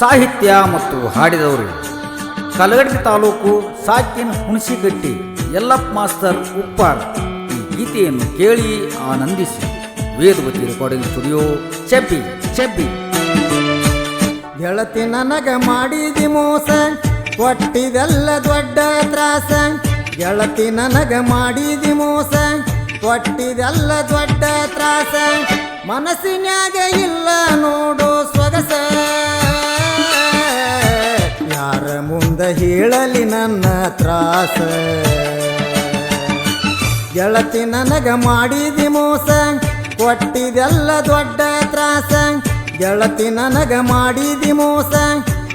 ಸಾಹಿತ್ಯ ಮತ್ತು ಹಾಡಿದವರು ಕಲಗಡಿ ತಾಲೂಕು ಸಾಕಿನ ಹುಣಸಿಗಟ್ಟಿ ಯಲ್ಲಪ್ಪ ಮಾಸ್ತರ್ ಉಪ್ಪಾರ್ ಈ ಗೀತೆಯನ್ನು ಕೇಳಿ ಆನಂದಿಸಿ. Vedavati recording studio ಚೆಬ್ಬಿ ಚೆಬ್ಬಿ. ಗೆಳತಿ ನನಗ ಮಾಡಿದಿ ಮೋಸ, ಕೊಟ್ಟಿದೆಲ್ಲ ದೊಡ್ಡ ತ್ರಾಸ. ಗೆಳತಿ ನನಗ ಮಾಡಿದಿ ಮೋಸ, ಕೊಟ್ಟಿದೆಲ್ಲ ದೊಡ್ಡ ತ್ರಾಸ. ಮನಸ್ಸಿನ್ಯಾಗ ಇಲ್ಲ ನೋಡು ಮುಂದ ಹೇಳಲಿ ನನ್ನ ತ್ರಾಸ. ಗೆಳತಿ ನನಗ ಮಾಡಿದಿ ಮೋಸ, ಕೊಟ್ಟಿದೆಲ್ಲ ದೊಡ್ಡ ತ್ರಾಸ. ಗೆಳತಿ ನನಗ ಮಾಡಿದಿ ಮೋಸ,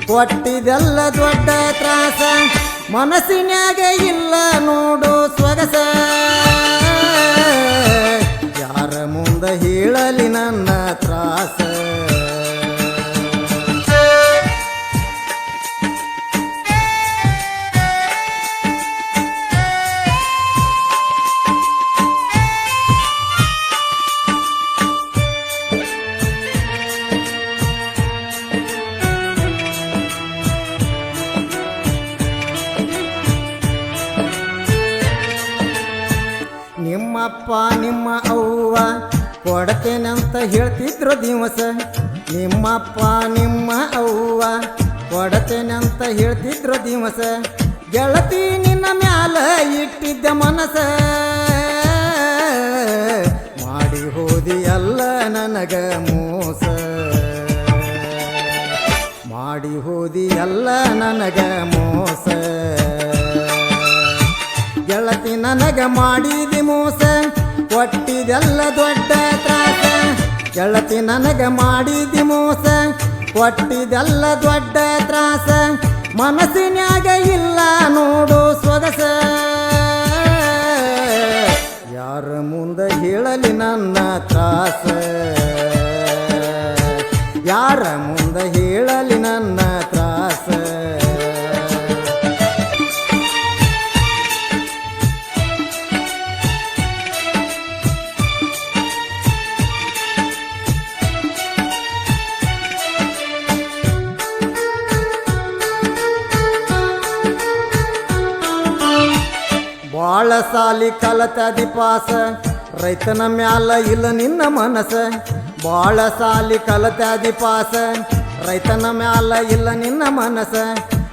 ಕೊಟ್ಟಿದೆಲ್ಲ ದೊಡ್ಡ ತ್ರಾಸ. ಮನಸ್ಸಿನಾಗ ಇಲ್ಲ ನೋಡು ಸ್ವಗಸ. ಯಾರ ಮುಂದ ಹೇಳಲಿ ನನ್ನ ತ್ರಾಸ. ಕೊಡತೇನಂತ ಹೇಳ್ತಿದ್ರು ದಿವಸ. ನಿಮ್ಮಪ್ಪ, ನಿಮ್ಮ ಅವ್ವ ಕೊಡತೇನಂತ ಹೇಳ್ತಿದ್ರು ದಿವಸ. ಗೆಳತಿ ನಿನ್ನ ಮ್ಯಾಲ ಇಟ್ಟಿದ್ದ ಮನಸ. ಮಾಡಿ ಹೋದಿ ಎಲ್ಲ ನನಗ ಮೋಸ. ಮಾಡಿ ಹೋದಿ ಎಲ್ಲ ನನಗ ಮೋಸ. ಗೆಳತಿ ನನಗ ಮಾಡಿದಿ ಮೋಸ. ಕೊಟ್ಟಿದೆಲ್ಲ ದೊಡ್ಡ ತ್ರಾಸ. ಗೆಳತಿ ನನಗ ಮಾಡಿದಿ ಮೋಸ. ಕೊಟ್ಟಿದೆಲ್ಲ ದೊಡ್ಡ ತ್ರಾಸ. ಮನಸ್ಸಿನ್ಯಾಗ ಇಲ್ಲ ನೋಡು ಸೊಗಸ ಯಾರ ಮುಂದೆ ಹೇಳಲಿ ನನ್ನ ತ್ರಾಸ. ಯಾರ ಮುಂದೆ ಹೇಳಲಿ ನನ್ನ ಬಾಳ ಸಾಲಿ ಕಲತದಿ ಪಾಸ. ರೈತನ ಮ್ಯಾಲ ಇಲ್ಲ ನಿನ್ನ ಮನಸ. ಬಾಳ ಸಾಲಿ ಕಲತದಿ ಪಾಸ. ರೈತನ ಮ್ಯಾಲ ಇಲ್ಲ ನಿನ್ನ ಮನಸ.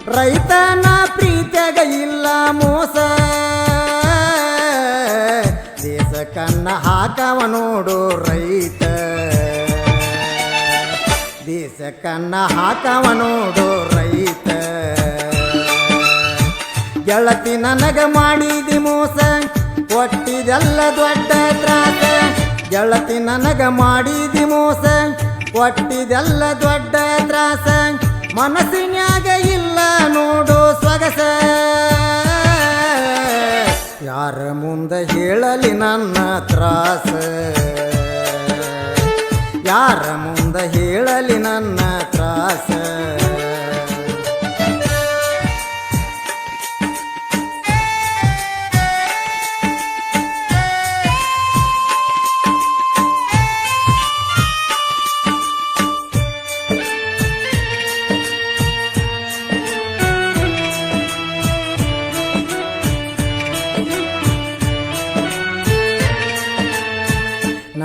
ರೈತನ ಪ್ರೀತಿಯಾಗ ಇಲ್ಲ ಮೋಸ. ದೇಶ ಕನ್ನ ಹಾಕವ ನೋಡು ರೈತ. ದೇಶ ಕನ್ನ ಹಾಕವ ನೋಡು ರೈತ. ಗೆಳತಿ ನನಗ ಮಾಡಿದಿ ಮೋಸ, ಕೊಟ್ಟಿದೆಲ್ಲ ದೊಡ್ಡ ತ್ರಾಸ. ಗೆಳತಿ ನನಗ ಮಾಡಿದಿ ಮೋಸ, ಕೊಟ್ಟಿದೆಲ್ಲ ದೊಡ್ಡ ತ್ರಾಸ. ಮನಸ್ಸಿನಾಗ ಇಲ್ಲ ನೋಡು ಸೊಗಸ ಯಾರ ಮುಂದೆ ಹೇಳಲಿ ನನ್ನ ತ್ರಾಸ? ಯಾರ ಮುಂದೆ ಹೇಳಲಿ ನನ್ನ ತ್ರಾಸ?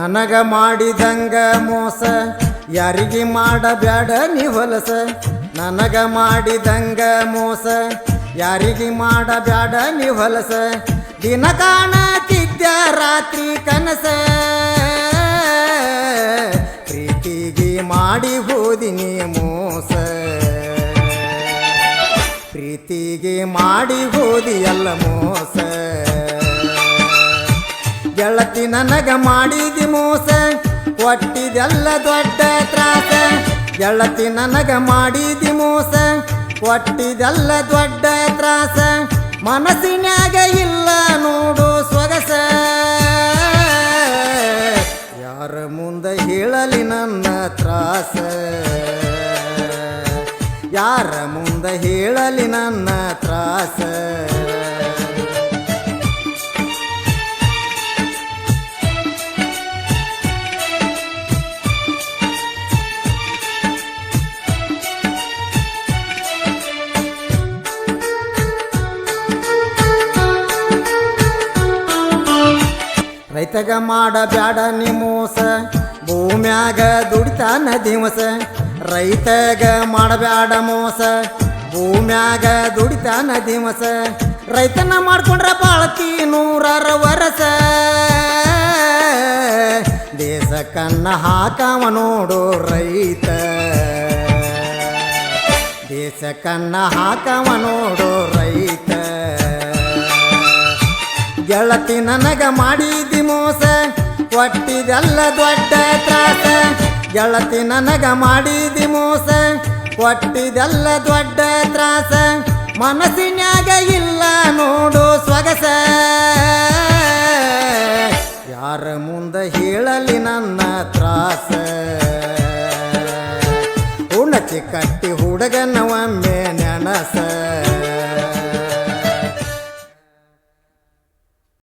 ನನಗ ಮಾಡಿದಂಗ ಮೋಸ, ಯಾರಿಗೆ ಮಾಡಬೇಡ ನೀ ಹೊಲಸ. ನನಗ ಮಾಡಿದಂಗ ಮೋಸ, ಯಾರಿಗೆ ಮಾಡಬೇಡ ನೀ ಹೊಲಸ. ದಿನ ಕಾಣತಿದ್ದ ರಾತ್ರಿ ಕನಸ. ಪ್ರೀತಿಗೆ ಮಾಡಿ ಹೋದಿ ನೀ ಮೋಸ. ಪ್ರೀತಿಗೆ ಮಾಡಿ ಹೋದಿ ಎಲ್ಲ ಮೋಸ. ಗೆಳತಿ ನನಗ ಮಾಡಿದಿ ಮೋಸ, ಒಟ್ಟಿದೆಲ್ಲ ದೊಡ್ಡ ತ್ರಾಸ. ಗೆಳತಿ ನನಗ ಮಾಡಿದಿ ಮೋಸ, ಒಟ್ಟಿದೆಲ್ಲ ದೊಡ್ಡ ತ್ರಾಸ. ಮನಸ್ಸಿನಾಗ ಇಲ್ಲ ನೋಡು ಸೊಗಸ. ಯಾರ ಮುಂದೆ ಹೇಳಲಿ ನನ್ನ ತ್ರಾಸ? ಯಾರ ಮುಂದೆ ಹೇಳಲಿ ನನ್ನ ತ್ರಾಸ? ರೈತಗ ಮಾಡಬ್ಯಾಡ ನೀ ಮೋಸ. ಭೂಮ್ಯಾಗ ದುಡಿತಾನ ದಿವಸ. ರೈತಗ ಮಾಡಬ್ಯಾಡ ಮೋಸ. ಭೂಮ್ಯಾಗ ದುಡಿತಾನ ದಿವಸ. ರೈತನ ಮಾಡ್ಕೊಂಡ್ರ ಬಾಳ್ತಿ ನೂರರ ವರಸ. ದೇಶ ಕನ್ನ ಹಾಕವ ನೋಡು ರೈತ. ದೇಶ ಕನ್ನ ಹಾಕವ ನೋಡು ರೈತ. ಗೆಳತಿ ನನಗ ಮಾಡಿದಿ ಮೋಸ ಕೊಟ್ಟಿದೆಲ್ಲ ದೊಡ್ಡ ತ್ರಾಸ. ಗೆಳತಿ ನನಗ ಮಾಡಿದಿ ಮೋಸ ಕೊಟ್ಟಿದೆಲ್ಲ ದೊಡ್ಡ ತ್ರಾಸ. ಮನಸ್ಸಿನಾಗ ಇಲ್ಲ ನೋಡು ಸ್ವಗಸ. ಯಾರ ಮುಂದ ಹೇಳಲಿ ನನ್ನ ತ್ರಾಸ. ಉಣಚಿ ಕಟ್ಟಿ ಹುಡುಗನ ಒಮ್ಮೆ ನೆನಸ.